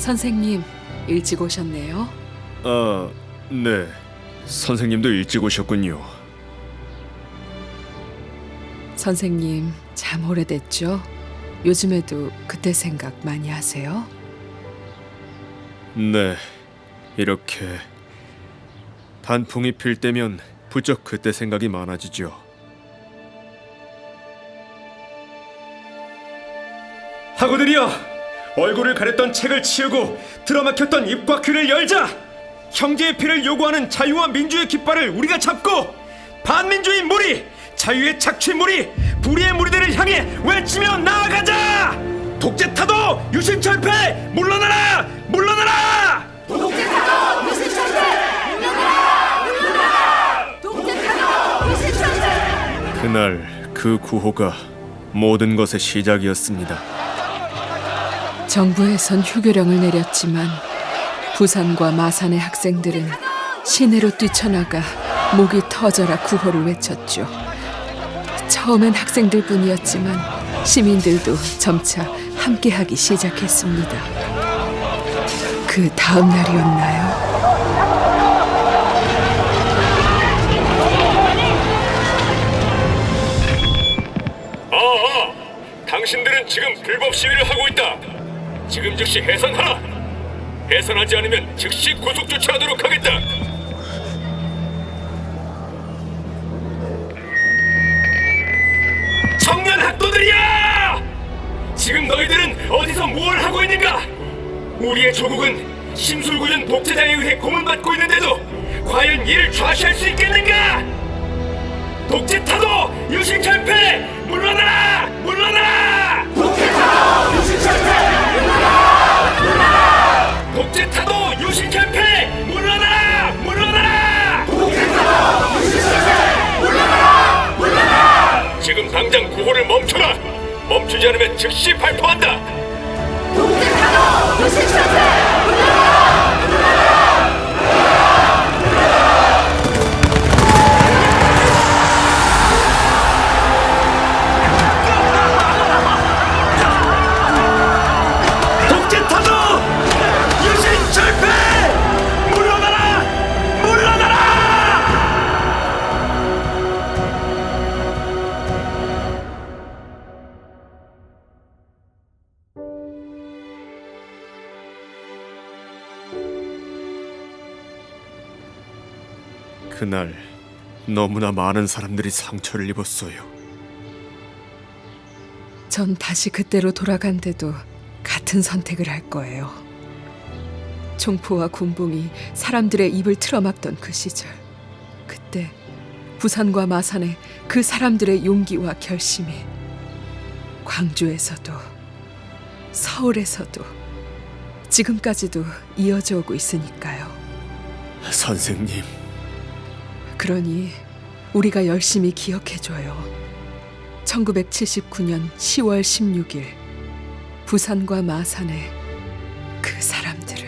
선생님, 일찍 오셨네요. 아, 네. 선생님도 일찍 오셨군요. 선생님, 참 오래됐죠? 요즘에도 그때 생각 많이 하세요? 네. 이렇게 단풍이 필 때면 부쩍 그때 생각이 많아지죠. 하고들이여 얼굴을 가렸던 책을 치우고 들어막혔던 입과 귀를 열자 형제의 피를 요구하는 자유와 민주의 깃발을 우리가 잡고 반민주의 무리 자유의 착취 무리 불의의 무리들을 향해 외치며 나아가자! 독재 타도 유신 철폐 물러나라! 물러나라! 그날 그 구호가 모든 것의 시작이었습니다. 정부에선 휴교령을 내렸지만 부산과 마산의 학생들은 시내로 뛰쳐나가 목이 터져라 구호를 외쳤죠. 처음엔 학생들 뿐이었지만 시민들도 점차 함께하기 시작했습니다. 그 다음 날이었나요? 당신들은 지금 불법 시위를 하고 있다. 지금 즉시 해산하라. 해산하지 않으면 즉시 구속 조치하도록 하겠다. 청년 학도들이야! 지금 너희들은 어디서 뭘 하고 있는가? 우리의 조국은 심술구준 독재자에 의해 고문받고 있는데도 과연 이를 좌시할 수 있겠는가? 독재 타도 유신 철폐 당장 구호를 멈춰라. 멈추지 않으면 즉시 발포한다. 독재타도 그날 너무나 많은 사람들이 상처를 입었어요. 전 다시 그때로 돌아간데도 같은 선택을 할 거예요. 총포와 군봉이 사람들의 입을 틀어막던 그 시절. 그때 부산과 마산의 그 사람들의 용기와 결심이 광주에서도 서울에서도 지금까지도 이어져 오고 있으니까요. 선생님, 그러니 우리가 열심히 기억해줘요. 1979년 10월 16일 부산과 마산의 그 사람들